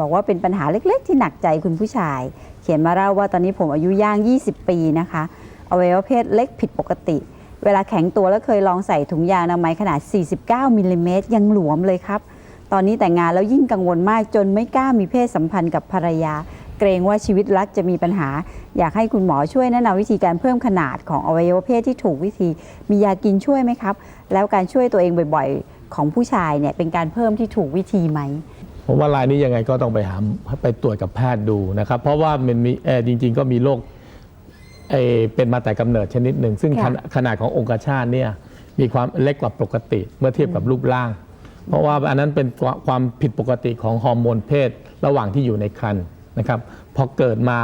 บอกว่าเป็นปัญหาเล็ก ๆ ที่หนักใจคุณผู้ชาย เขียนมาเล่าว่าตอนนี้ผมอายุย่าง 20 ปีนะคะอวัยวะเพศเล็กผิดปกติ เวลาแข็งตัวแล้วเคยลองใส่ถุงยางอนามัยขนาด 49มิลลิเมตรยังหลวมเลยครับ ตอนนี้แต่งงานแล้วยิ่งกังวลมากจนไม่กล้ามีเพศสัมพันธ์กับภรรยา เกรงว่าชีวิตรักจะมีปัญหา อยากให้คุณหมอช่วยแนะนำวิธีการเพิ่มขนาดของอวัยวะเพศที่ถูกวิธี มียากินช่วยไหมครับ แล้วการช่วยตัวเองบ่อย ๆ ของผู้ชายเนี่ยเป็นการเพิ่มที่ถูกวิธีไหม ผมว่ารายนี้ยังไงก็ต้องไปหาไปตรวจกับแพทย์ดูนะครับ เพราะว่ามันมีเอ่อจริง ๆ ก็มีโรคเอ่อเป็นมาแต่กำเนิดชนิดหนึ่ง ซึ่งค่ะขนาขนาดขององคชาตเนี่ยมีความเล็กกว่าปกติเมื่อเทียบกับรูปร่าง เพราะว่าอันนั้นเป็นความความผิดปกติของฮอร์โมนเพศระหว่างที่อยู่ในครรภ์นะครับพอเกิดมา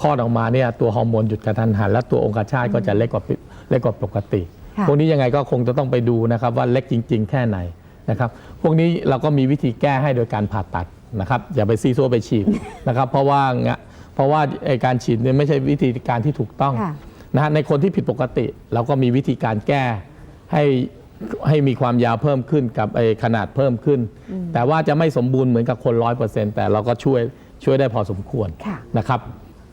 คลอดออกมาเนี่ยตัวฮอร์โมนหยุดกระทันหัน และตัวองคชาตก็จะเล็กกว่าเล็กกว่าปกติค่ะพวกนี้ยังไงก็คงจะต้องไปดูนะครับว่าเล็กจริง ๆ แค่ไหน นะครับพวกนี้เราก็มีวิธีแก้ให้โดยการผ่าตัดนะครับอย่าไปซีซัวไปฉีดนะครับเพราะว่างะเพราะว่าไอ้การฉีดเนี่ยไม่ใช่วิธีการที่ถูกต้องค่ะนะฮะในคนที่ผิดปกติเราก็มีวิธีการแก้ให้ให้มีความยาวเพิ่มขึ้นกับไอ้ขนาดเพิ่มขึ้น แต่ว่าจะไม่สมบูรณ์เหมือนกับคนร้อยเปอร์เซ็นต์แต่เราก็ช่วยช่วยได้พอสมควรค่ะนะครับ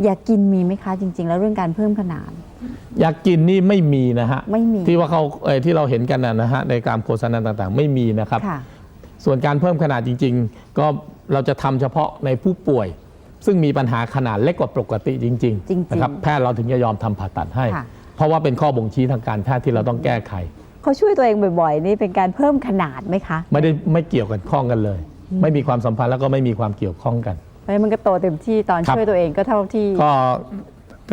อยากกินมีไหมคะจริง ๆ แล้วเรื่องการเพิ่มขนาด อยากกินนี่ไม่มีนะฮะไม่มีที่ว่าเขาเอ่อที่เราเห็นกันนะนะฮะในการโฆษณาต่างๆ ไม่มีนะครับ ค่ะ ส่วนการเพิ่มขนาดจริง ๆ ก็เราจะทำเฉพาะในผู้ป่วย ซึ่งมีปัญหาขนาดเล็กกว่าปกติจริงจริงๆๆนะครับแพทย์เราถึงจะยอมทำผ่าตัดให้ ค่ะ เพราะว่าเป็นข้อบ่งชี้ทางการแพทย์ที่เราต้องแก้ไข เขาช่วยตัวเองบ่อยๆ นี่เป็นการเพิ่มขนาดไหมคะ ไม่ได้ไม่เกี่ยวกันข้องกันเลย ไม่มีความสัมพันธ์แล้วก็ไม่มีความเกี่ยวข้องกัน เพราะฉะนั้นมันก็โตเต็มที่ตอนครับ ช่วยตัวเองก็เท่าที่ ก็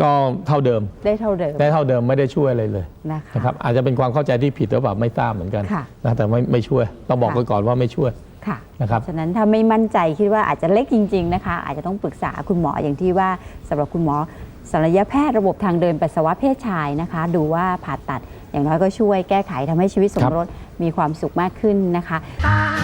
ก็เท่าเดิมได้เท่าเดิมได้เท่าเดิมไม่ได้ช่วยอะไรเลยนะคะนะครับอาจจะเป็นความเข้าใจที่ผิดหรือเปล่าไม่ทราบเหมือนกันค่ะนะแต่ไม่ไม่ช่วยต้องบอกค่ะไว้ก่อนว่าไม่ช่วยค่ะ นะครับ ฉะนั้นถ้าไม่มั่นใจคิดว่าอาจจะเล็กจริง ๆ นะคะ อาจจะต้องปรึกษาคุณหมออย่างที่ว่าสำหรับคุณหมอศัลยแพทย์ระบบทางเดินปัสสาวะเพศชายนะคะ ดูว่าผ่าตัดอย่างน้อยก็ช่วยแก้ไขทำให้ชีวิตสมรสมีความสุขมากขึ้นนะคะ I